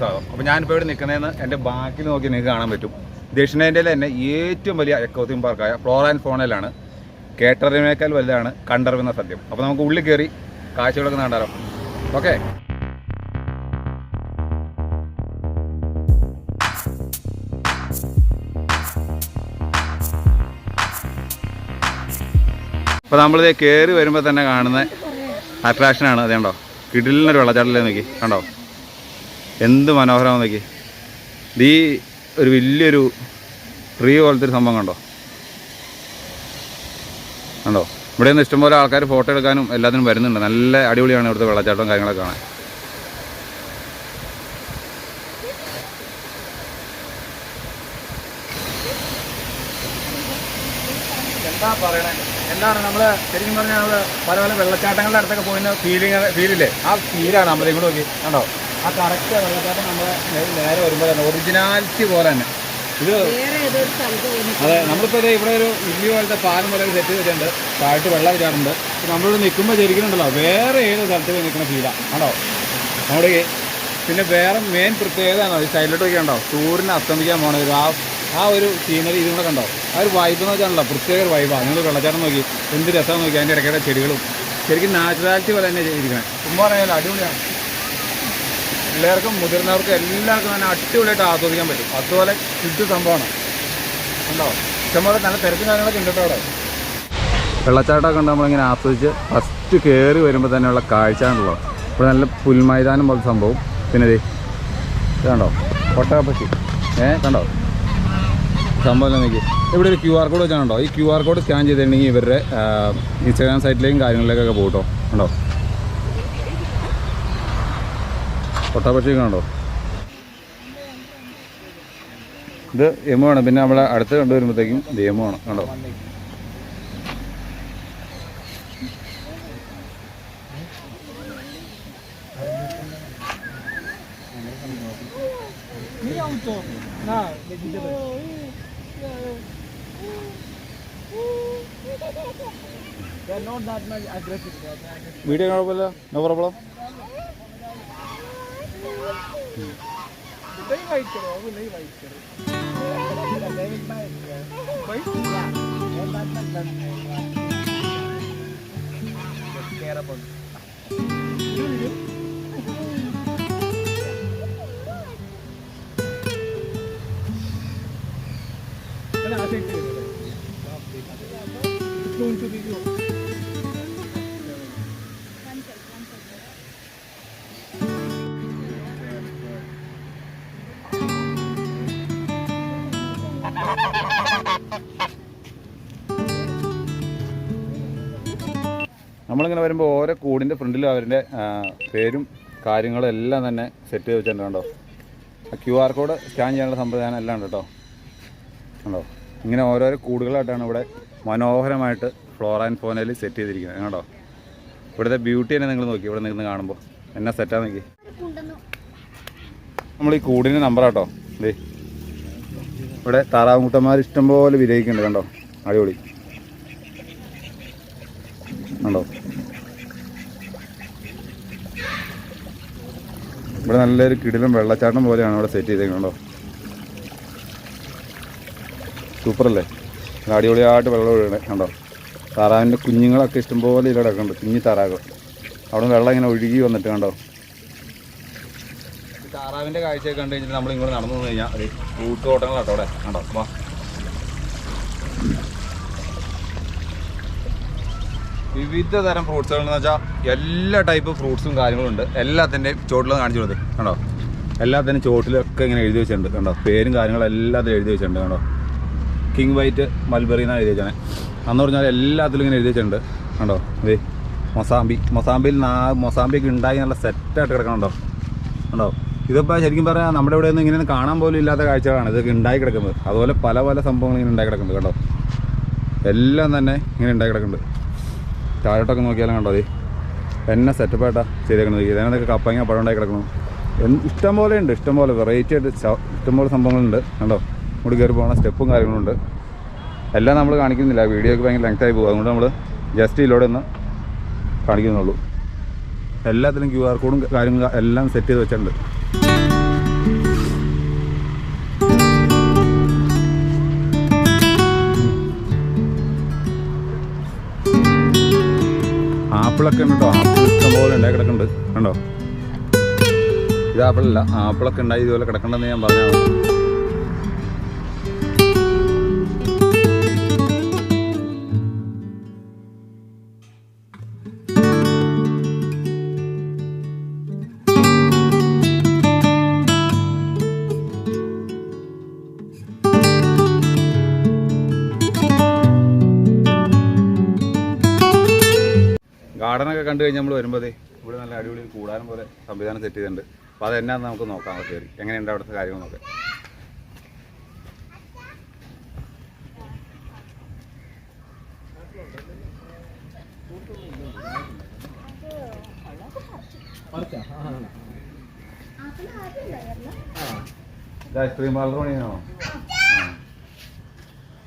സ്വാഗതം അപ്പോൾ ഞാനിപ്പോൾ ഇവിടെ നിൽക്കുന്നതെന്ന് എന്റെ ബാക്കിൽ നോക്കി നിങ്ങൾക്ക് കാണാൻ പറ്റും. ദക്ഷിണേന്ത്യയിലെ തന്നെ ഏറ്റവും വലിയ എക്കോ പാർക്കായ ഫ്ലോർ ആൻഡ് ഫോണയിലാണ് കേട്ടറിനേക്കാൾ വലുതാണ് കണ്ടറിവെന്ന സത്യം. അപ്പോൾ നമുക്ക് ഉള്ളിൽ കയറി കാഴ്ചകളൊക്കെ കണ്ടാലോ? ഓക്കെ. അപ്പോൾ നമ്മളിത് കയറി വരുമ്പോൾ തന്നെ കാണുന്ന അട്രാക്ഷനാണ് അതേണ്ടോ കിടിലിനൊരു വെള്ളച്ചാട്ടല്ലേ നോക്കി. കണ്ടോ? എന്ത് മനോഹരമാണ് നോക്കി. ഈ ഒരു വലിയൊരു ട്രീ പോലത്തെ ഒരു സംഭവം കണ്ടോ? കണ്ടോ? ഇവിടെ നിന്ന് ഇഷ്ടംപോലെ ആൾക്കാർ ഫോട്ടോ എടുക്കാനും എല്ലാത്തിനും വരുന്നുണ്ട്. നല്ല അടിപൊളിയാണ് ഇവിടുത്തെ വെള്ളച്ചാട്ടവും കാര്യങ്ങളൊക്കെ കാണാൻ. എന്താ പറയണേ? എന്താണ് നമ്മൾ ശരിക്കും പറഞ്ഞാൽ നമ്മൾ പല പല വെള്ളച്ചാട്ടങ്ങളുടെ അടുത്തൊക്കെ പോയിരുന്ന ഫീലിംഗ് ഫീലില്ലേ ആ ഫീലാണ് നമ്മളിങ്ങോട്ട് നോക്കി. കണ്ടോ? ആ കറക്റ്റ് വെള്ളച്ചാട്ടം നമ്മൾ നേരെ വരുമ്പോൾ തന്നെ ഒറിജിനാലിറ്റി പോലെ തന്നെ. ഇത് അതെ നമ്മളിപ്പോൾ ഇവിടെ ഒരു ഇല്ലി പോലത്തെ പാലം പോലെ സെറ്റ് ചെയ്തിട്ടുണ്ട് താഴ്ത്തി വെള്ളം ഇടാറുണ്ട്. നമ്മളിവിടെ നിൽക്കുമ്പോൾ ശരിക്കുന്നുണ്ടല്ലോ വേറെ ഏത് സ്ഥലത്ത് പോയി നിൽക്കുന്ന ഫീലാണ് ആണോ നമ്മുടെ പിന്നെ വേറെ മെയിൻ പ്രത്യേകത ആണോ ഈ സൈഡിലോട്ടൊക്കെ ഉണ്ടോ? സൂര്യനെ അസ്തമിക്കാൻ ഒരു ആ ആ ഒരു സീനറി ഇതും കൂടെ കണ്ടോ? ആ ഒരു വൈബ് എന്ന് വെച്ചാണല്ലോ പ്രത്യേക ഒരു വൈബാണ് നിങ്ങൾ വെള്ളച്ചാട്ടം നോക്കി എന്ത് രസമാണ് നോക്കി അതിന്റെ ഇടയ്ക്കിടെ ചെടികളും. ശരിക്കും നാച്ചുറാലിറ്റി പോലെ തന്നെ ഇരിക്കണേ. ചുമ്മാ പറയാലോ അടിപൊളിയാണ്. പിള്ളേർക്കും മുതിർന്നവർക്കും എല്ലാവർക്കും തന്നെ അടിപൊളിയായിട്ട് ആസ്വദിക്കാൻ പറ്റും. അതുപോലെ ചുറ്റു സംഭവമാണ്. ഉണ്ടോ ഇഷ്ടംപോലെ നല്ല തിരക്കും കാര്യങ്ങളൊക്കെ ഉണ്ട് കേട്ടോ അവിടെ. വെള്ളച്ചാട്ടമൊക്കെ ഉണ്ട് നമ്മളിങ്ങനെ ആസ്വദിച്ച് ഫസ്റ്റ് കയറി വരുമ്പോൾ തന്നെയുള്ള കാഴ്ച ആണല്ലോ ഇവിടെ നല്ല പുൽമൈതാനം പോലെ സംഭവം. പിന്നെ കണ്ടോ? ഒട്ടകപ്പശി ഏ കണ്ടോ? സംഭവം എനിക്ക് ഇവിടെ ഒരു ക്യു ആർ കോഡ് വെച്ചാണോ ഈ ക്യു ആർ കോഡ് സ്കാൻ ചെയ്തിട്ടുണ്ടെങ്കിൽ ഇവരുടെ ഇൻസ്റ്റാഗ്രാം സൈറ്റിലേക്കും കാര്യങ്ങളിലേക്കൊക്കെ പോകട്ടോ കണ്ടോ? ഒട്ടകപ്പശി കണ്ടോ ഇത് എമുവാണ്. പിന്നെ നമ്മളെ അടുത്ത് കണ്ടുവരുമ്പോഴത്തേക്കും ഇത് എമുവാണ്. കണ്ടോ? വീഡിയോ കുഴപ്പമില്ല നോ പ്രോബ്ലം? नहीं वाइट करो वो नहीं वाइट करो नहीं वाइट करो कोई ये बात ना गलत है कैरा बंद നമ്മളിങ്ങനെ വരുമ്പോൾ ഓരോ കൂടിന്റെ ഫ്രണ്ടിലും അവരുടെ പേരും കാര്യങ്ങളും എല്ലാം തന്നെ സെറ്റ് ചെയ്ത് വെച്ചിട്ടുണ്ട് ആ ക്യു ആർ കോഡ് സ്കാൻ ചെയ്യാനുള്ള സംവിധാനം എല്ലാം ഉണ്ട് കേട്ടോ. കണ്ടോ? ഇങ്ങനെ ഓരോരോ കൂടുകളായിട്ടാണ് ഇവിടെ മനോഹരമായിട്ട് ഫ്ലോർ ആൻഡ് ഫോനയിൽ സെറ്റ് ചെയ്തിരിക്കുന്നത് കേട്ടോ ഇവിടുത്തെ ബ്യൂട്ടി തന്നെ നിങ്ങൾ നോക്കി ഇവിടെ നിന്ന് കാണുമ്പോൾ എന്നാ സെറ്റാ നോക്കി. നമ്മൾ ഈ കൂടിന്റെ നമ്പർ കേട്ടോ ദേ. ഇവിടെ താറാവുംകുട്ടന്മാർ ഇഷ്ടംപോലെ വിരയിക്കുന്നുണ്ട് കണ്ടോ? അടിപൊളി. കണ്ടോ? ഇവിടെ നല്ലൊരു കിടിലും വെള്ളച്ചാട്ടം പോലെയാണ് ഇവിടെ സെറ്റ് ചെയ്തേക്കുന്നുണ്ടോ സൂപ്പറല്ലേ അടിപൊളിയായിട്ട് വെള്ളം ഒഴുകണേ കണ്ടോ? താറാവിന്റെ കുഞ്ഞുങ്ങളൊക്കെ ഇഷ്ടംപോലെ ഇതിൽ കിടക്കുന്നുണ്ട് കുഞ്ഞി താറാകൾ അവിടെ വെള്ളം ഇങ്ങനെ ഒഴുകി വന്നിട്ട് കണ്ടോ? താറാവിന്റെ കാഴ്ചയൊക്കെ കണ്ടു കഴിഞ്ഞിട്ട് നമ്മൾ ഇങ്ങോട്ട് നടന്നു കഴിഞ്ഞാൽ ഒരു ഫ്രൂട്ട് തോട്ടങ്ങളാട്ടോ അവിടെ. കണ്ടോ? വിവിധ തരം ഫ്രൂട്ട്സുകൾ എന്ന് വെച്ചാൽ എല്ലാ ടൈപ്പ് ഫ്രൂട്ട്സും കാര്യങ്ങളും ഉണ്ട്. എല്ലാത്തിന്റെയും ചോട്ടിൽ കാണിച്ചു കൊടുത്തേ കണ്ടോ? എല്ലാത്തിനും ചോട്ടിലൊക്കെ ഇങ്ങനെ എഴുതി വെച്ചിട്ടുണ്ട് കണ്ടോ? പേരും കാര്യങ്ങളും എല്ലാത്തിലും എഴുതി വെച്ചിട്ടുണ്ട് കണ്ടോ? കിങ് വൈറ്റ് മൽബറി എന്നാണ് എഴുതി വെച്ചാൽ അന്ന് പറഞ്ഞാൽ എല്ലാത്തിലും ഇങ്ങനെ എഴുതി വെച്ചിട്ടുണ്ട് കണ്ടോ? അതേ മൊസാമ്പി മൊസാമ്പിയിൽ നാ മൊസാമ്പിയൊക്കെ ഉണ്ടായി നല്ല സെറ്റായിട്ട് കിടക്കണുണ്ടോ കണ്ടോ? ഇതിപ്പോൾ ശരിക്കും പറഞ്ഞാൽ നമ്മുടെ ഇവിടെ നിന്ന് ഇങ്ങനെ കാണാൻ പോലും ഇല്ലാത്ത കാഴ്ചകളാണ് ഇതൊക്കെ ഉണ്ടായി കിടക്കുന്നത്. അതുപോലെ പല പല സംഭവങ്ങൾ ഇങ്ങനെ ഉണ്ടായി കിടക്കുന്നുണ്ട് കേട്ടോ എല്ലാം തന്നെ ഇങ്ങനെ ഉണ്ടായി കിടക്കുന്നുണ്ട്. താഴോട്ടൊക്കെ നോക്കിയാലും കണ്ടോ അതെ എന്നെ സെറ്റപ്പായിട്ടാ ചെയ്തേക്കുന്നത് ഇതിനകത്തൊക്കെ കപ്പങ്ങ പഴം ഉണ്ടായി കിടക്കണം ഇഷ്ടം പോലെ ഉണ്ട് ഇഷ്ടം പോലെ വെറൈറ്റി ആയിട്ട് ഇഷ്ടം ഇഷ്ടംപോലെ സംഭവങ്ങളുണ്ട് കണ്ടോ? ഇങ്ങോട്ട് കയറി പോകുന്ന സ്റ്റെപ്പും കാര്യങ്ങളുണ്ട് എല്ലാം നമ്മൾ കാണിക്കുന്നില്ല. വീഡിയോ ഒക്കെ ഭയങ്കര ലെങ്ത് ആയി പോകും. അതുകൊണ്ട് നമ്മൾ ജസ്റ്റ് ഇതിലൂടെ ഒന്ന് കാണിക്കുന്നുള്ളൂ. എല്ലാത്തിലും ക്യു ആർ കോഡും കാര്യങ്ങളും എല്ലാം സെറ്റ് ചെയ്ത് വെച്ചിട്ടുണ്ട്. ആപ്പിളൊക്കെ ഉണ്ട് ആപ്പിൾ ഇഷ്ടം പോലെ ഉണ്ടായി കിടക്കുന്നുണ്ട്. കണ്ടോ? ഇത് ആപ്പിളല്ല ആപ്പിളൊക്കെ ഉണ്ടായി ഇതുപോലെ കിടക്കണ്ടെന്ന് ഞാൻ പറഞ്ഞതാണ്. ഗാർഡനൊക്കെ കണ്ടു കഴിഞ്ഞാൽ നമ്മൾ വരുമ്പോഴേ ഇവിടെ നല്ല അടിപൊളി കൂടാനും പോലെ സംവിധാനം സെറ്റ് ചെയ്തിട്ടുണ്ട്. അപ്പോൾ അത് എന്നാന്ന് നമുക്ക് നോക്കാം അവിടെ കയറി. എങ്ങനെയുണ്ട് അവിടുത്തെ ഇത് ഐസ്ക്രീം പാർലർ പണിയാണോ?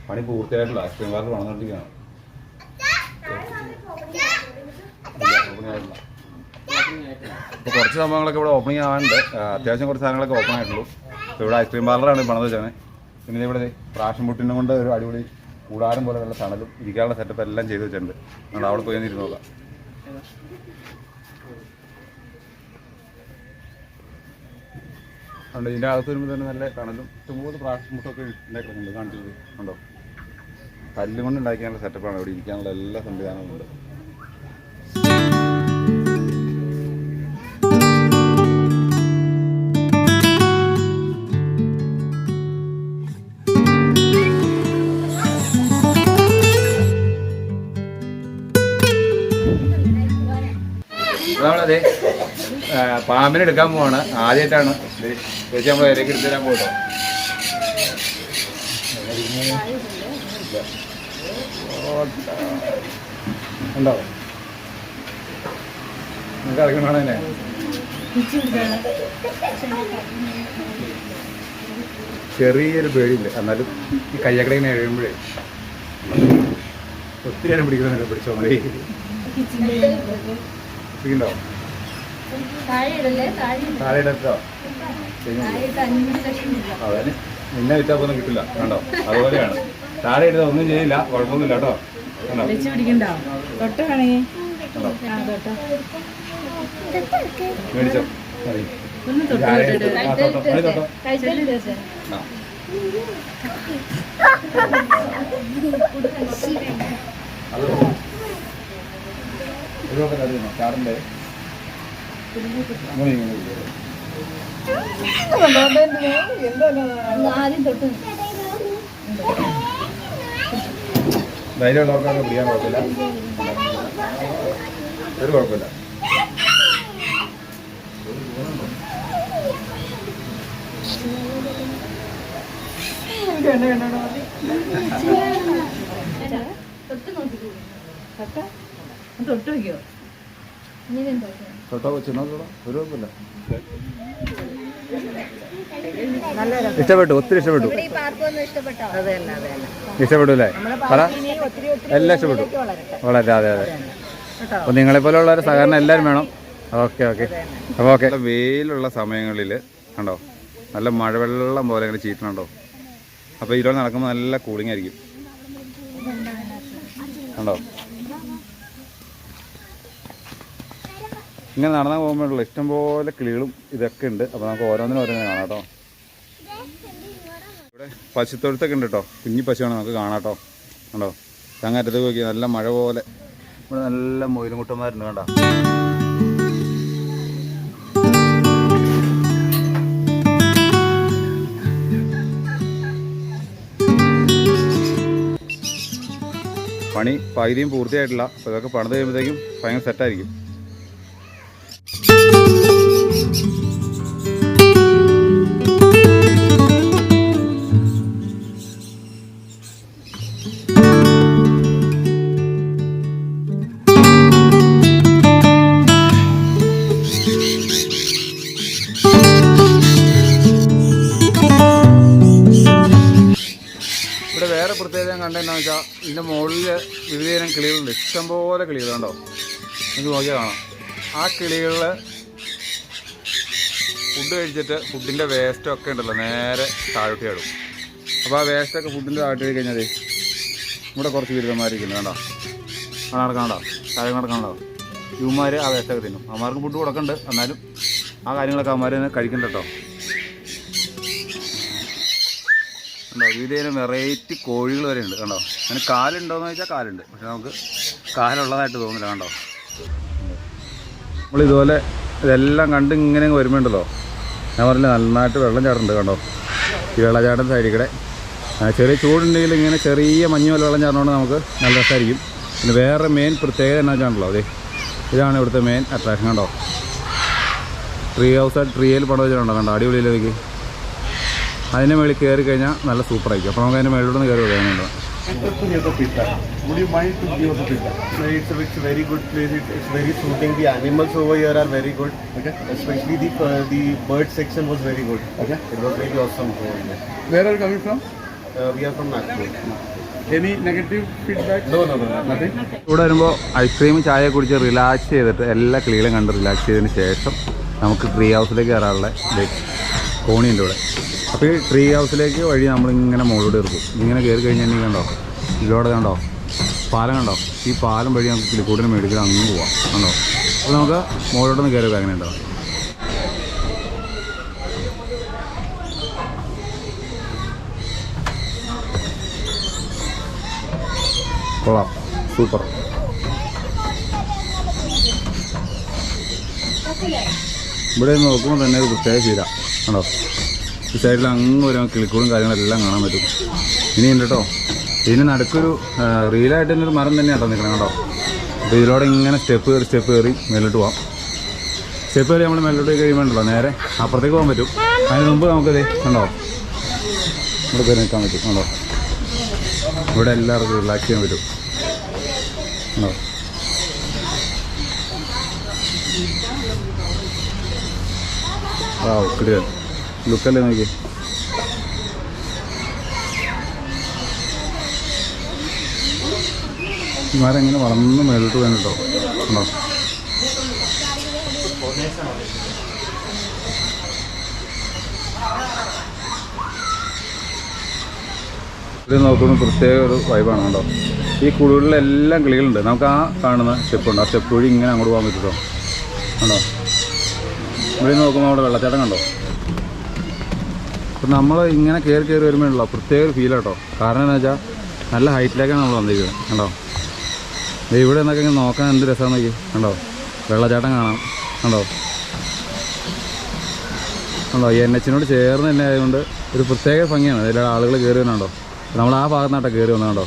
പണി പൂർത്തിയായിട്ടില്ല ഐസ്ക്രീം പാർലർ പണിതുകൊണ്ടിരിക്കുകയാണ് ഇപ്പോൾ കുറച്ച് സംഭവങ്ങളൊക്കെ ഇവിടെ ഓപ്പണിംഗ് ആവാനുണ്ട്. അത്യാവശ്യം കുറച്ച് സാധനങ്ങളൊക്കെ ഓപ്പൺ ആയിട്ടുള്ളൂ. ഇപ്പോൾ ഇവിടെ ഐസ്ക്രീം പാർലറാണ് പണിത് വെച്ചാണ് പിന്നെ ഇവിടെ പ്രാഷൻ മുട്ടിനെ കൊണ്ട് ഒരു അടിപൊളി കൂടാരം പോലെ നല്ല തണലും ഇരിക്കാനുള്ള സെറ്റപ്പ് എല്ലാം ചെയ്ത് വെച്ചിട്ടുണ്ട്. നമ്മൾ അവിടെ പോയി തന്നിരുന്നു നോക്കാം. അതുകൊണ്ട് ഇതിന്റെ അകത്ത് വരുമ്പോൾ തന്നെ നല്ല തണലും ഇഷ്ടംപോലെ പ്രാഷൻ മുട്ടൊക്കെ ഉണ്ടാക്കുന്നുണ്ട് കാണിച്ചത് ഉണ്ടോ കല്ലുകൊണ്ട് ഉണ്ടാക്കിയാനുള്ള സെറ്റപ്പാണ് ഇവിടെ ഇരിക്കാനുള്ള എല്ലാ സംവിധാനവും ഉണ്ട്. നമ്മളതെ പാമ്പിനെ എടുക്കാൻ പോവാണ്. ആദ്യമായിട്ടാണ്. ചേച്ചി നമ്മൾ ഇരക്ക് എടുത്തു തരാൻ പോട്ടോ ഉണ്ടോ? നിങ്ങൾക്ക് അറിയണോ തന്നെ? ചെറിയൊരു പേടിയില്ല. എന്നാലും ഈ കയ്യക്കട ഇങ്ങനെ എഴുതുമ്പോഴേ ഒത്തിരി നേരം പിടിക്കുന്നില്ല പിടിച്ചോ? മതി പിടിക്കണ്ടോ താഴെ ഇടട്ടോ അവന് നിന്നെ വിറ്റാപ്പൊന്നും കിട്ടില്ല. കണ്ടോ? അതുപോലെയാണ്. താഴെ ഇടുന്ന ഒന്നും ചെയ്യില്ല. കുഴപ്പമൊന്നുമില്ല കേട്ടോ. കണ്ടോ? മേടിച്ചോ ഒന്ന് തൊട്ട് താഴെ തൊട്ടിട്ട് ഇട്ട് ആ, തൊട്ടോ. മതി തൊട്ടോ. കഴിച്ചാലും രസം ആ. അത് ഇരിക്കും. ആദ്യം തൊട്ട്. ധൈര്യമുള്ളവർക്കൊക്കെ പിടിക്കാൻ കുഴപ്പമില്ല. ഒരു കുഴപ്പമില്ല. തൊട്ട് നോക്കി തൊട്ടോ? തൊട്ട് വയ്ക്കോ തൊട്ടോ ഒരു കുഴപ്പമില്ല. ഇഷ്ടപ്പെട്ടു ഒത്തിരി ഇഷ്ടപ്പെട്ടു. ഈ പാർക്ക് ഒന്നും ഇഷ്ടപ്പെട്ടോ അല്ലേ പറ. ഒത്തിരി ഒത്തിരി എല്ലാം ഇഷ്ടപ്പെട്ടു. വളരെ അതെ അതെ. അപ്പൊ അപ്പോൾ നിങ്ങളെ പോലെയുള്ളവരെ സഹകരണം എല്ലാവരും വേണം. Okay okay. അപ്പോൾ ഓക്കെ. വെയിലുള്ള സമയങ്ങളിൽ കണ്ടോ? നല്ല മഴവെള്ളം പോലെ ഇങ്ങനെ ചീറ്റണുണ്ടോ? അപ്പോൾ ഇതിലൂടെ നടക്കുമ്പോൾ നല്ല കൂളിംഗ് ആയിരിക്കും. കണ്ടോ? ഇങ്ങനെ നടന്നാൽ പോകുമ്പോഴുള്ള ഇഷ്ടംപോലെ കിളികളും ഇതൊക്കെ ഉണ്ട്. അപ്പോൾ നമുക്ക് ഓരോന്നിനും ഓരോന്നിനെ കാണാം കേട്ടോ. ഇവിടെ പശുത്തൊഴുത്തൊക്കെ ഉണ്ട് കേട്ടോ. കുഞ്ഞി പശുവാണ് നമുക്ക് കാണാം കേട്ടോ. കണ്ടോ? അങ്ങറ്റത്ത് നോക്കി നല്ല മഴ പോലെ. ഇവിടെ നല്ല മൊയിലും കുട്ടന്മാരുണ്ട് കണ്ടോ? പണി പകുതിയും പൂർത്തിയായിട്ടില്ല. അപ്പോൾ ഇതൊക്കെ പണിത് കഴിയുമ്പോഴത്തേക്കും ഭയങ്കര സെറ്റായിരിക്കും വേറെ പ്രത്യേകത ഞാൻ കണ്ടതെന്നു വെച്ചാൽ ഇതിന്റെ മുകളിൽ വിവിധതരം കിളികളുണ്ട്. ഇഷ്ടംപോലെ കിളികളുണ്ടോ എനിക്ക് നോക്കിയാൽ കാണാം. ആ കിളികളിൽ ഫുഡ് കഴിച്ചിട്ട് ഫുഡിന്റെ വേസ്റ്റൊക്കെ ഉണ്ടല്ലോ നേരെ താഴോട്ട് ഇടും അപ്പോൾ ആ വേസ്റ്റൊക്കെ ഫുഡിന്റെ താഴോട്ട് കഴിഞ്ഞാൽ ഇവിടെ കുറച്ച് ബിരുദന്മാരിക്കുന്നു കണ്ടോ? ആ നടക്കണ്ടോ താഴെ നടക്കണ്ടോ ഇവന്മാർ ആ വേസ്റ്റൊക്കെ തിന്നും. അമ്മമാർക്ക് ഫുഡ് കൊടുക്കണ്ട്. എന്നാലും ആ കാര്യങ്ങളൊക്കെ അമ്മമാർ തന്നെ കഴിക്കണ്ട കേട്ടോ കണ്ടോ വിവിധ വെറൈറ്റി കോഴികൾ വരെ ഉണ്ട് കണ്ടോ? അതിന് കാലുണ്ടോയെന്ന് ചോദിച്ചാൽ കാലുണ്ട് പക്ഷെ നമുക്ക് കാലുള്ളതായിട്ട് തോന്നില്ല കണ്ടോ? നമ്മൾ ഇതുപോലെ ഇതെല്ലാം കണ്ട് ഇങ്ങനെ വരുമ്പോണ്ടല്ലോ? ഞാൻ പറഞ്ഞില്ല നന്നായിട്ട് വെള്ളം ചാടുന്നുണ്ട് കണ്ടോ? ഈ വെള്ളച്ചാട്ടം സൈഡിൽ ചെറിയ ചൂടുണ്ടെങ്കിൽ ഇങ്ങനെ ചെറിയ മഞ്ഞ് പോലെ വെള്ളം ചാടുന്നതുകൊണ്ട് നമുക്ക് നല്ല രസമായിരിക്കും. പിന്നെ വേറെ മെയിൻ പ്രത്യേകത എന്നാ വെച്ചാണല്ലോ അതെ. ഇതാണ് ഇവിടുത്തെ മെയിൻ അട്രാക്ഷൻ കണ്ടോ? ട്രീ ഹൗസ് ട്രീയിൽ പണം വെച്ചിട്ടുണ്ടോ കണ്ടോ? അടിപൊളിയിലേക്ക് അതിന്റെ മേളിൽ കയറി കഴിഞ്ഞാൽ നല്ല സൂപ്പറായിരിക്കും അപ്പോൾ നമുക്ക് അതിന്റെ മേളിലൂടെ കയറി വരാനുണ്ടോ to near the pita. Would you mind to give us a pita? It's it's very good place. It, it's very soothing. The animals over here are very good. Okay. Especially the uh, the bird section was very good. Okay. It was really awesome over here. are are coming from Uh, we are from Nagpur. Any negative feedback No, no, no, no. ഇവിടെ വരുമ്പോൾ ice cream ചായ കുടിച്ച് relax ചെയ്തിട്ട് എല്ലാ കിളികളും കണ്ട് relax ചെയ്തതിന് ശേഷം നമുക്ക് ട്രീ ഹൗസിലേക്ക് കയറാനുള്ള ദേ കോണിയുണ്ട് ഇവിടെ അപ്പോൾ ഈ ട്രീ ഹൗസിലേക്ക് വഴി നമ്മളിങ്ങനെ മുകളിലൂടെ ഇറക്കും ഇങ്ങനെ കയറി കഴിഞ്ഞാൽ കണ്ടോ? ഇതിലൂടെ കണ്ടോ? പാലം കണ്ടോ? ഈ പാലം വഴി നമുക്ക് കിളിക്കൂട്ടിന് മേടിക്കാൻ അങ്ങ് പോവാം. കണ്ടോ? അപ്പോൾ നമുക്ക് മുകളിലോട്ടൊന്ന് കയറി വെക്കാം അങ്ങനെ ഉണ്ടാവും കൊള്ളാം. സൂപ്പർ. ഇവിടെ നോക്കുമ്പോൾ തന്നെ ഒരു പ്രത്യേക ചീര കണ്ടോ ഈ സൈഡിൽ അങ്ങ് വരാൻ കിളിക്കൂടും കാര്യങ്ങളെല്ലാം കാണാൻ പറ്റും. ഇനി ഉണ്ട് കേട്ടോ ഇതിന് നടുക്കൊരു റീലായിട്ട് തന്നെ ഒരു മരം തന്നെയാണ് നിൽക്കണം കേട്ടോ അപ്പോൾ ഇതിലൂടെ ഇങ്ങനെ സ്റ്റെപ്പ് കയറി സ്റ്റെപ്പ് കയറി മേലോട്ട് പോവാം. സ്റ്റെപ്പ് കയറി നമ്മൾ മേലോട്ട് പോയി കഴിയുമ്പോണ്ടല്ലോ നേരെ അപ്പുറത്തേക്ക് പോകാൻ പറ്റും. അതിന് മുമ്പ് നമുക്കത് കണ്ടോ? ഇവിടെ കയറി നിൽക്കാൻ പറ്റും കണ്ടോ? ഇവിടെ എല്ലാവർക്കും റിലാക്സ് ചെയ്യാൻ പറ്റും. കണ്ടോ? ആ ക്ലിയർ ലുക്കല്ലേ നോക്കി മരം ഇങ്ങനെ വളർന്ന് മേലോട്ട് വേണം ഉണ്ടോ? ഇത് നോക്കുമ്പോൾ പ്രത്യേക ഒരു വൈബാണ് കേട്ടോ. ഈ കുഴികളിലെല്ലാം കിളികളുണ്ട്. നമുക്ക് ആ കാണുന്ന സ്റ്റെപ്പുണ്ട് ആ സ്റ്റെപ്പ് വഴി ഇങ്ങനെ അങ്ങോട്ട് പോകാൻ പറ്റുമോ കണ്ടോ ഇവിടെ നോക്കുമ്പോൾ അവിടെ വെള്ളച്ചാട്ടം കണ്ടോ? അപ്പം നമ്മൾ ഇങ്ങനെ കയറി കയറി വരുമ്പോഴുള്ള പ്രത്യേക ഒരു ഫീൽ കേട്ടോ കാരണം എന്താ വെച്ചാൽ നല്ല ഹൈറ്റിലേക്കാണ് നമ്മൾ വന്നിരിക്കുന്നത് കണ്ടോ? ഇവിടെ നിന്നൊക്കെ ഇങ്ങനെ നോക്കാൻ എന്ത് രസമാണ് നോക്കി കണ്ടോ? വെള്ളച്ചാട്ടം കാണാം കണ്ടോ? കണ്ടോ? എൻ എച്ചിനോട് ചേർന്ന് തന്നെ ആയതുകൊണ്ട് ഒരു പ്രത്യേക ഭംഗിയാണ്. അതിൽ ആളുകൾ കയറി വന്നുണ്ടോ നമ്മൾ ആ ഭാഗത്താട്ടോ കയറി വന്നുണ്ടോ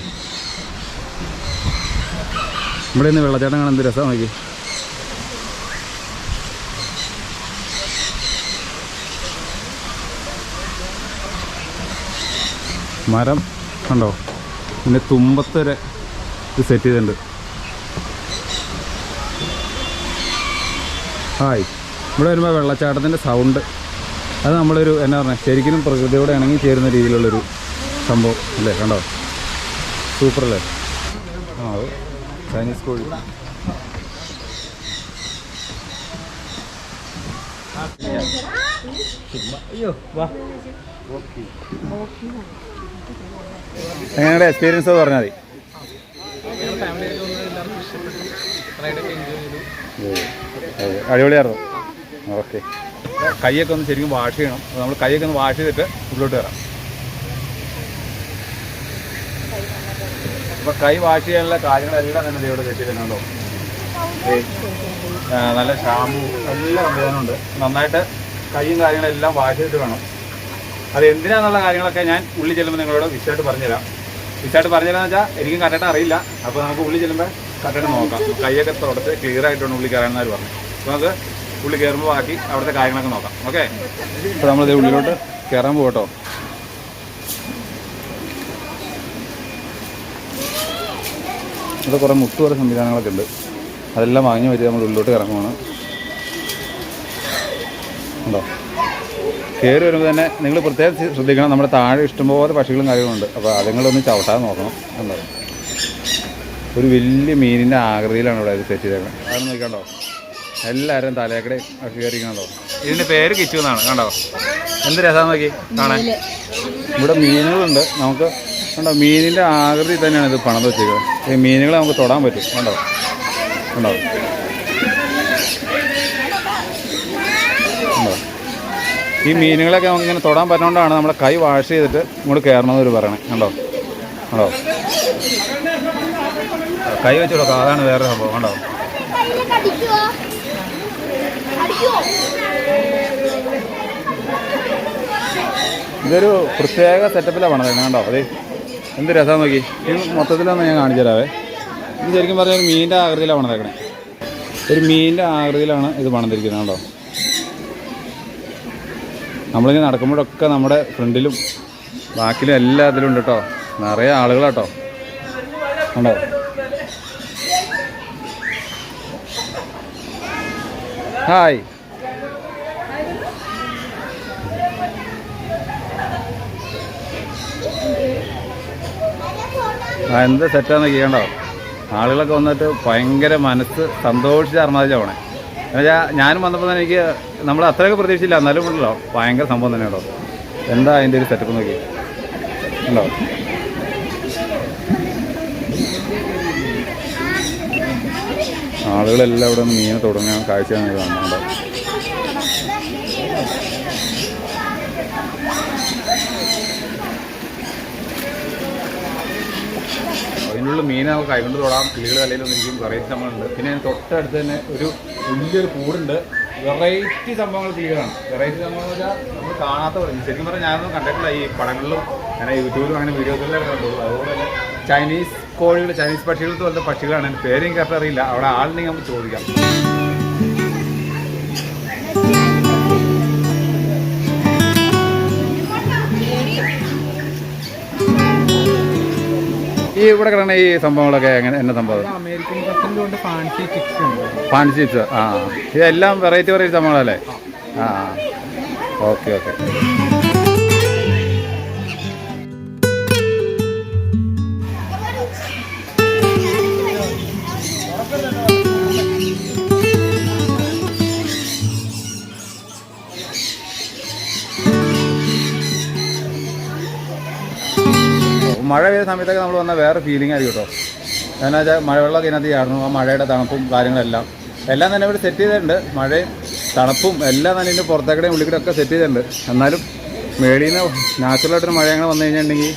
ഇവിടെ നിന്ന് വെള്ളച്ചാട്ടം കാണാൻ എന്ത് രസമാണ് നോക്കി മരം കണ്ടോ? പിന്നെ തുമ്പത്ത് വരെ ഇത് സെറ്റ് ചെയ്തിട്ടുണ്ട്. ഹായ്. ഇവിടെ വരുമ്പോൾ വെള്ളച്ചാട്ടത്തിന്റെ സൗണ്ട് അത് നമ്മളൊരു എന്നാ പറഞ്ഞത് ശരിക്കും പ്രകൃതിയോടെ ഇണങ്ങി ചേരുന്ന രീതിയിലുള്ളൊരു സംഭവം അല്ലേ? കണ്ടോ? സൂപ്പർ അല്ലേ? ആ അത് ചൈനീസ് കോഴി. എങ്ങനെയുടെ എക്സ്പീരിയൻസ് പറഞ്ഞാൽ മതി. അടിപൊളിയായിരുന്നു. ഓക്കെ. കൈയൊക്കെ ഒന്ന് ശരിക്കും വാഷ് ചെയ്യണം. നമ്മൾ കൈയൊക്കെ ഒന്ന് വാഷ് ചെയ്തിട്ട് ഉള്ളിലോട്ട് വരാം അപ്പോൾ കൈ വാഷ് ചെയ്യാനുള്ള കാര്യങ്ങളെല്ലാം തന്നെ ഇവിടെ തെറ്റിയിട്ടുണ്ടോ നല്ല ഷാമ്പു എല്ലാ സംവിധാനമുണ്ട് നന്നായിട്ട് കൈയും കാര്യങ്ങളെല്ലാം വാഷ് ചെയ്തിട്ട് വേണം. അത് എന്തിനാന്നുള്ള കാര്യങ്ങളൊക്കെ ഞാൻ ഉള്ളിൽ ചെല്ലുമ്പോൾ നിങ്ങളോട് വിശദമായിട്ട് പറഞ്ഞുതരാം. വിശദമായിട്ട് പറഞ്ഞുതരാന്ന് വെച്ചാൽ എനിക്കും കറക്റ്റ് അറിയില്ല. അപ്പോൾ നമുക്ക് ഉള്ളിൽ ചെല്ലുമ്പോൾ കറക്റ്റ് നോക്കാം. കൈയൊക്കെ തുടച്ച് ക്ലിയർ ആയിട്ടാണ് ഉള്ളിൽ കയറാമെന്നാർ പറഞ്ഞു. അപ്പോൾ നമുക്ക് ഉള്ളിൽ കയറുമ്പോൾ ബാക്കി അവിടുത്തെ കാര്യങ്ങളൊക്കെ നോക്കാം. ഓക്കെ? അപ്പോൾ നമ്മളിത് ഉള്ളിലോട്ട് കയറാൻ പോകട്ടോ ഇവിടെ കുറേ മുട്ടുവര സംവിധാനങ്ങളൊക്കെ ഉണ്ട്. അതെല്ലാം വാങ്ങി വരിക നമ്മൾ ഉള്ളിലോട്ട് ഇറങ്ങുവാണ് ഉണ്ടോ? കയറി വരുമ്പോൾ തന്നെ നിങ്ങൾ പ്രത്യേകം ശ്രദ്ധിക്കണം. നമ്മുടെ താഴെ ഇഷ്ടംപോലെ പക്ഷികളും കാര്യങ്ങളുണ്ട് അപ്പോൾ അതുങ്ങളൊന്ന് ചവിട്ടാൻ നോക്കണം എന്നത് ഒരു വലിയ മീനിന്റെ ആകൃതിയിലാണ് ഇവിടെ അത് സെറ്റ് ചെയ്തേക്കുന്നത് അത് നോക്കണ്ടോ എല്ലാവരും തലയക്കടെ കയറിക്കണോ ഇതിന്റെ പേര് കിച്ചു എന്നാണ്. കണ്ടോ? എന്ത് രസമാണ് നോക്കി. കാണാൻ. ഇവിടെ മീനുകളുണ്ട്. നമുക്ക് കണ്ടോ? മീനിന്റെ ആകൃതി തന്നെയാണ് ഇത് പണം വെച്ചേക്കുന്നത്. ഈ മീനുകളെ നമുക്ക് തൊടാൻ പറ്റും. കണ്ടോ? കണ്ടോ? ഈ മീനുകളൊക്കെ നമുക്ക് ഇങ്ങനെ തൊടാൻ പറ്റുന്നതുകൊണ്ടാണ് നമ്മുടെ കൈ വാഷ് ചെയ്തിട്ട് ഇങ്ങോട്ട് കയറണമെന്ന് ഒരു പറയണേ. കണ്ടോ? കണ്ടോ? കൈ വെച്ച് കൊടുക്കാം. അതാണ് വേറെ സംഭവം. കണ്ടോ? ഇതൊരു പ്രത്യേക സെറ്റപ്പിലാണ് പണിതേക്കുന്നത് കണ്ടോ? അതെ എന്ത് രസം നോക്കി. ഇത് മൊത്തത്തിലൊന്ന് ഞാൻ കാണിച്ചു തരാവേ. ഇത് ശരിക്കും പറഞ്ഞാൽ ഒരു മീനിന്റെ ആകൃതിയിലാണ് പണിതേക്കണേ. ഒരു മീനിന്റെ ആകൃതിയിലാണ് ഇത് പണിതിരിക്കുന്നത്. കണ്ടോ? നമ്മളിങ്ങനെ നടക്കുമ്പോഴൊക്കെ നമ്മുടെ ഫ്രണ്ടിലും ബാക്കിലും എല്ലാ ഇതിലും ഉണ്ട് കേട്ടോ നിറയെ ആളുകളാട്ടോ. ഉണ്ടോ ഹായ്. എന്ത് സെറ്റാന്ന് ചെയ്യണ്ടോ ആളുകളൊക്കെ വന്നിട്ട് ഭയങ്കര മനസ്സ് സന്തോഷിച്ച് അറിഞ്ഞാൽ പോണേ എന്നുവെച്ചാൽ ഞാനും വന്നപ്പോൾ തന്നെ എനിക്ക് നമ്മൾ അത്രയൊക്കെ പ്രതീക്ഷയില്ല എന്നാലും ഉണ്ടല്ലോ. ഭയങ്കര സംഭവം തന്നെ കേട്ടോ. എന്താ അതിന്റെ ഒരു സെറ്റപ്പ് നോക്കി. ഉണ്ടോ? ആളുകളെല്ലാം ഇവിടെ നിന്ന് മീനെ തുടങ്ങാൻ കാഴ്ച കാണുന്നുണ്ടോ അതിനുള്ള മീൻ നമുക്ക് കൈകൊണ്ട് തൊടാം. കിളികൾ കലയിലൊന്നിരിക്കും വെറൈറ്റി സംഭവമുണ്ട് പിന്നെ തൊട്ടടുത്ത് തന്നെ ഒരു വലിയൊരു കൂടുണ്ട്. വെറൈറ്റി സംഭവങ്ങൾ കിളികളാണ്. വെറൈറ്റി സംഭവങ്ങൾ വെച്ചാൽ നമ്മൾ കാണാത്ത. ശരിക്കും പറഞ്ഞാൽ ഞാനൊന്നും കണ്ടിട്ടില്ല ഈ പടങ്ങളിലും. അങ്ങനെ യൂട്യൂബിലും അങ്ങനെ വീഡിയോസിലും കണ്ടുള്ളൂ. അതുപോലെ തന്നെ ചൈനീസ് കോഴികൾ ചൈനീസ് പക്ഷികൾ പോലത്തെ പക്ഷികളാണ്. എന്റെ പേരും കറക്റ്റ് അറിയില്ല. അവിടെ ആളുണ്ടെങ്കിൽ നമുക്ക് ചോദിക്കാം. ഈ ഇവിടെ കിടന്ന ഈ സംഭവങ്ങളൊക്കെ എങ്ങനെ എന്നെ സംഭവം? അമേരിക്കൻ കൊണ്ട് ഫാൻസി ചിപ്സ് ഉണ്ട്. ഫാൻസി ചിപ്സ് ആ ഇതെല്ലാം വെറൈറ്റി വെറൈറ്റി സംഭവങ്ങളല്ലേ? ആ. Okay okay. മഴ പെയ്യുന്ന സമയത്തൊക്കെ നമ്മൾ വന്ന വേറെ ഫീലിംഗ് ആയിരിക്കും കേട്ടോ എന്നാ വെച്ചാൽ മഴവെള്ളമൊക്കെ ഇതിനകത്ത് ചാടുന്നു ആ മഴയുടെ തണുപ്പും കാര്യങ്ങളെല്ലാം. എല്ലാം തന്നെ ഇവിടെ സെറ്റ് ചെയ്തിട്ടുണ്ട്. മഴയും തണുപ്പും എല്ലാം തന്നെ ഇതിന്റെ പുറത്തേക്കടെയും ഉള്ളിക്കൂടെ ഒക്കെ സെറ്റ് ചെയ്തിട്ടുണ്ട്. എന്നാലും മേളിൽ നിന്ന് നാച്ചുറലായിട്ടൊരു മഴ അങ്ങനെ വന്നു കഴിഞ്ഞിട്ടുണ്ടെങ്കിൽ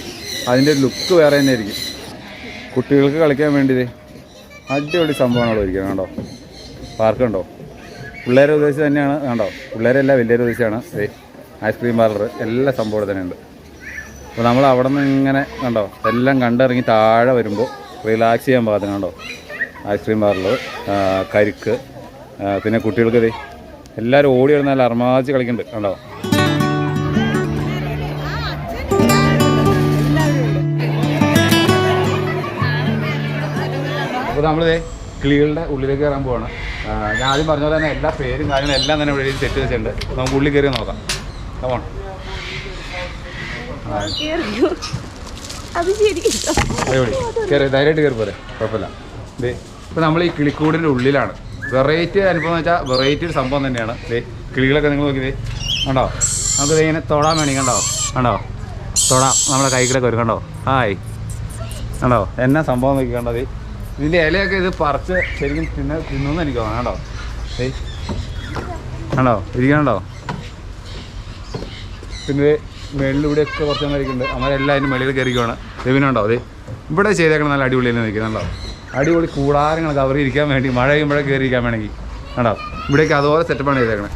അതിന്റെ ഒരു ലുക്ക് വേറെ തന്നെ ആയിരിക്കും. കുട്ടികൾക്ക് കളിക്കാൻ വേണ്ടിയത് അടിപൊളി സംഭവമാണ് ഇവിടെ ഇരിക്കുന്നത് കണ്ടോ? പാർക്ക് കണ്ടോ? പിള്ളേരെ ഉദ്ദേശിച്ച് തന്നെയാണ് കണ്ടോ? പിള്ളേരെല്ലാം വലിയൊരു ഉദ്ദേശിച്ചാണ്. ദേ ഐസ്ക്രീം പാർലർ എല്ലാ സംഭവം തന്നെ ഉണ്ട്. അപ്പോൾ നമ്മൾ അവിടെ നിന്ന് ഇങ്ങനെ കണ്ടോ എല്ലാം കണ്ടിറങ്ങി താഴെ വരുമ്പോൾ റിലാക്സ് ചെയ്യാൻ പാകത്തിന് കണ്ടോ ഐസ്ക്രീം പാർലർ കരിക്ക് പിന്നെ കുട്ടികൾക്ക് ദേ എല്ലാവരും ഓടി വരുന്ന അർമാച്ച് കളിക്കുന്നുണ്ട് കണ്ടോ. അപ്പോൾ നമ്മൾ കിളികളുടെ ഉള്ളിലേക്ക് കയറാൻ പോവാണ്. ഞാൻ ആദ്യം പറഞ്ഞ പോലെ തന്നെ എല്ലാ പേരും കാര്യങ്ങളും എല്ലാം തന്നെ ഇവിടെ സെറ്റ് വെച്ചിട്ടുണ്ട്. നമുക്ക് ഉള്ളിൽ കയറി നോക്കാം. കമോൺ അത് ധൈര്യമായിട്ട് കയറി പോരെ. കുഴപ്പമില്ല. ദേ നമ്മൾ ഈ കിളിക്കൂടിന്റെ ഉള്ളിലാണ്. വെറൈറ്റി അനുഭവം വെച്ചാൽ വെറൈറ്റി ഒരു സംഭവം തന്നെയാണ്. കിളികളൊക്കെ നിങ്ങൾ നോക്കിയത് കണ്ടോ? നമുക്ക് ഇങ്ങനെ തൊടാൻ വേണമെങ്കിൽ കണ്ടോ? കണ്ടോ? തൊടാം. നമ്മുടെ കൈകളൊക്കെ വരും. കണ്ടോ? ഹായ്. കണ്ടോ? എന്നാ സംഭവം നോക്കി കണ്ടത് ഇതിന്റെ ഇലയൊക്കെ ഇത് പറിച്ച് ശരിക്കും തിന്ന തിന്നുമെന്ന് എനിക്ക് തോന്നുന്നു. കണ്ടോ? ദേ കണ്ടോ? ഇരിക്കണ്ടോ പിന്നെ മേളിൽ ഒക്കെ കുറച്ച് മരിക്കുന്നുണ്ട് അവരെല്ലാം അതിന്റെ മേളിൽ കയറിക്കുവാണ് രവിനുണ്ടോ അതെ ഇവിടെ ചെയ്തേക്കണം നല്ല അടിപൊളി തന്നെ നിൽക്കുന്നുണ്ടോ അടിപൊളി കൂടാരങ്ങൾ കവറിയിരിക്കാൻ വേണ്ടി മഴ ഇവിടെ കയറിയിരിക്കാൻ വേണമെങ്കിൽ. കണ്ടോ? ഇവിടേക്ക് അതുപോലെ സെറ്റപ്പാണ് ചെയ്തേക്കണേ.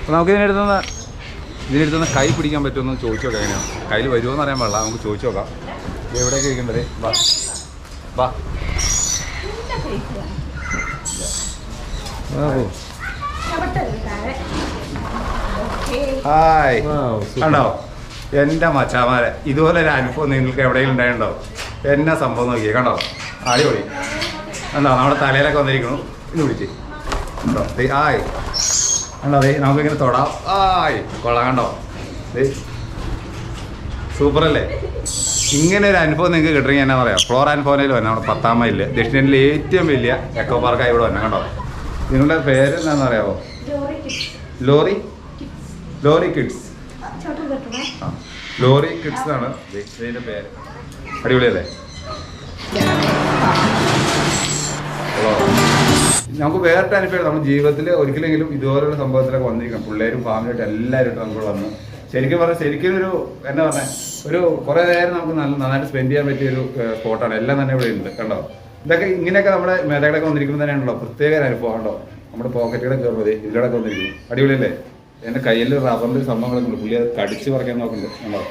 അപ്പോൾ നമുക്ക് ഇതിനടുത്തുനിന്ന് ഇതിനടുത്തുനിന്ന് കൈ പിടിക്കാൻ പറ്റുമെന്ന് ചോദിച്ചു നോക്കാം എങ്ങനെയാണ്. കയ്യിൽ വരുമോ എന്ന് അറിയാൻ പാടില്ല. നമുക്ക് ചോദിച്ചു നോക്കാം. എവിടേക്ക് ഇരിക്കേണ്ടത് വാ. വാ. ഓ ഹായ്. കണ്ടോ? എന്റെ മച്ചാമാരെ ഇതുപോലെ ഒരു അനുഭവം നിങ്ങൾക്ക് എവിടെയെങ്കിലും ഉണ്ടായിട്ടുണ്ടോ? എന്നാ സംഭവം നോക്കിയേ കണ്ടോ? അടിപൊളി. കണ്ടോ? നമ്മുടെ തലയിലൊക്കെ വന്നിരിക്കണു ഇത് വിളിച്ച്. കണ്ടോ? ദേ ആയ്. കണ്ടോ? ദേ നമുക്കിങ്ങനെ തൊടാം. ആയ്. കൊള്ളാം കണ്ടോ? ദേ. സൂപ്പറല്ലേ? ഇങ്ങനെ ഒരു അനുഭവം നിങ്ങൾക്ക് കിട്ടണമെങ്കിൽ എന്നാ പറയാം? ഫ്ലോർ ആൻഡ് ഫോനയിൽ വന്നെ നമ്മുടെ പത്താം മൈലിൽ. ദക്ഷിണേന്ത്യയിലെ ഏറ്റവും വലിയ എക്കോ പാർക്കായി ഇവിടെ വന്നെ കണ്ടോ? നിങ്ങളുടെ പേര് എന്താണെന്ന് അറിയാവോ ലോറി? ലോറി കിഡ്സ് ആ ലോറി കിഡ്സ് എന്നാണ് ഇതിന്റെ പേര്. അടിപൊളിയല്ലേ? നമുക്ക് വേറെ അനുഭവം നമ്മുടെ ജീവിതത്തിൽ ഒരിക്കലെങ്കിലും ഇതുപോലുള്ള സംഭവത്തിലൊക്കെ വന്നിരിക്കണം. പിള്ളേരും ഫാമിലിയായിട്ട് എല്ലാവരും നമുക്ക് വന്ന് ശരിക്കും പറഞ്ഞാൽ ശരിക്കും ഒരു എന്നാ പറഞ്ഞ ഒരു കുറേ നേരം നമുക്ക് നല്ല നന്നായിട്ട് സ്പെൻഡ് ചെയ്യാൻ പറ്റിയ ഒരു സ്പോട്ടാണ് എല്ലാം തന്നെ ഇവിടെ ഉണ്ട് കണ്ടോ? ഇതൊക്കെ ഇങ്ങനെയൊക്കെ നമ്മുടെ മേധകളൊക്കെ വന്നിരിക്കുമ്പോൾ തന്നെയാണല്ലോ പ്രത്യേക അനുഭവം ഉണ്ടോ നമ്മുടെ പോക്കറ്റുകളൊക്കെ കയറുമ്പോൾ ഇതിലൂടെ വന്നിരിക്കുന്നു. അടിപൊളിയല്ലേ? എന്റെ കയ്യിൽ റബ്ബറിന്റെ സംഭവങ്ങളൊക്കെ ഉണ്ട്. പുള്ളി അത് കടിച്ച് പറിക്കാൻ നോക്കുന്നുണ്ട്. കണ്ടോ?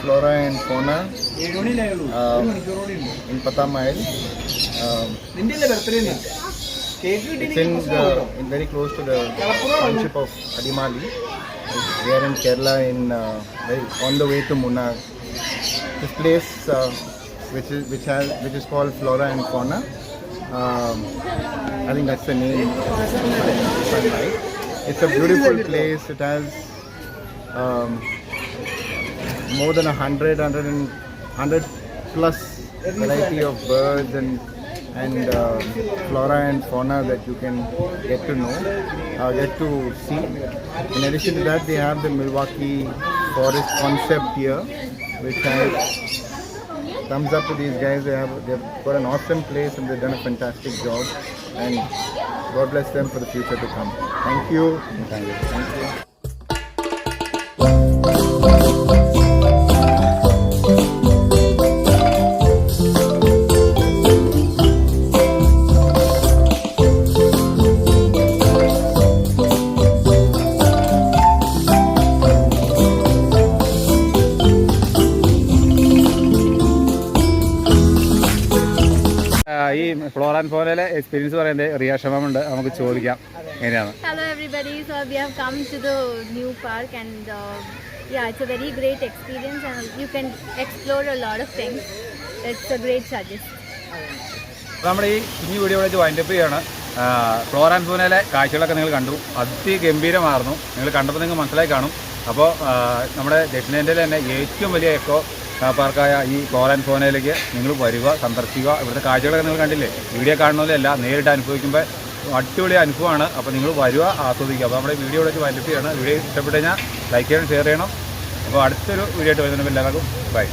flora and fauna um, in Patamail. Um, it's in, the, in very close to the township of Adimali. We are in Kerala, in uh, very, on the way to Munnar. This place, uh, which is which has which is called Flora and Fauna. Um, I think that's the name. if I'm right. It's a beautiful place. It has um, more than a hundred, hundred and hundred plus variety of birds and and uh, flora and fauna that you can get to know, uh, get to see. In addition to that, they have the Milwaukee Forest concept here, which has thumbs up to these guys. They have they've got an awesome place and they've done a fantastic job. And God bless them for the future to come. Thank you. Thank you. Thank you. ഈ flora and ഫോനയിലെ experience പറയുന്നത് റിയ ഷമമുണ്ട്. നമുക്ക് ചോദിക്കാം. എങ്ങനെയാണ്? Hello everybody so we have come to the new park and yeah yeah, it's very great experience and you you can a lot of things things. It's great suggest നമ്മൾ നമ്മുടെ ഈ കുഞ്ഞു വീഡിയോ വെച്ച് വൈൻഡപ്പ് ചെയ്യാണ് floor and പൂനയിലെ കാഴ്ചകളൊക്കെ നിങ്ങൾ കണ്ടു. അതിഗംഭീരമായിരുന്നു. നിങ്ങൾ കണ്ടപ്പോൾ നിങ്ങൾക്ക് മനസ്സിലായി കാണും. അപ്പോൾ നമ്മുടെ ദക്ഷിണേന്ത്യയിലെ തന്നെ ഏറ്റവും വലിയ എക്കോ പാർക്കായ ഈ കോലൻ ആൻഡ് ഫോനയിലേക്ക് നിങ്ങൾ വരിക സന്ദർശിക്കുക. ഇവിടുത്തെ കാഴ്ചകളൊക്കെ നിങ്ങൾ കണ്ടില്ലേ? വീഡിയോ കാണുന്നതിലല്ല നേരിട്ട് അനുഭവിക്കുമ്പോൾ അടിപൊളി അനുഭവമാണ്. അപ്പോൾ നിങ്ങൾ വരിക ആസ്വദിക്കുക. അപ്പോൾ നമ്മുടെ വീഡിയോ ഇവിടെ വൈൻഡപ്പ് ചെയ്യണം. വീഡിയോ ഇഷ്ടപ്പെട്ട് കഴിഞ്ഞാൽ ലൈക്ക് ചെയ്യണം ഷെയർ ചെയ്യണം. അപ്പോൾ അടുത്തൊരു വീഡിയോ ആയിട്ട് വരുന്നതിനും എല്ലാവർക്കും ബൈ.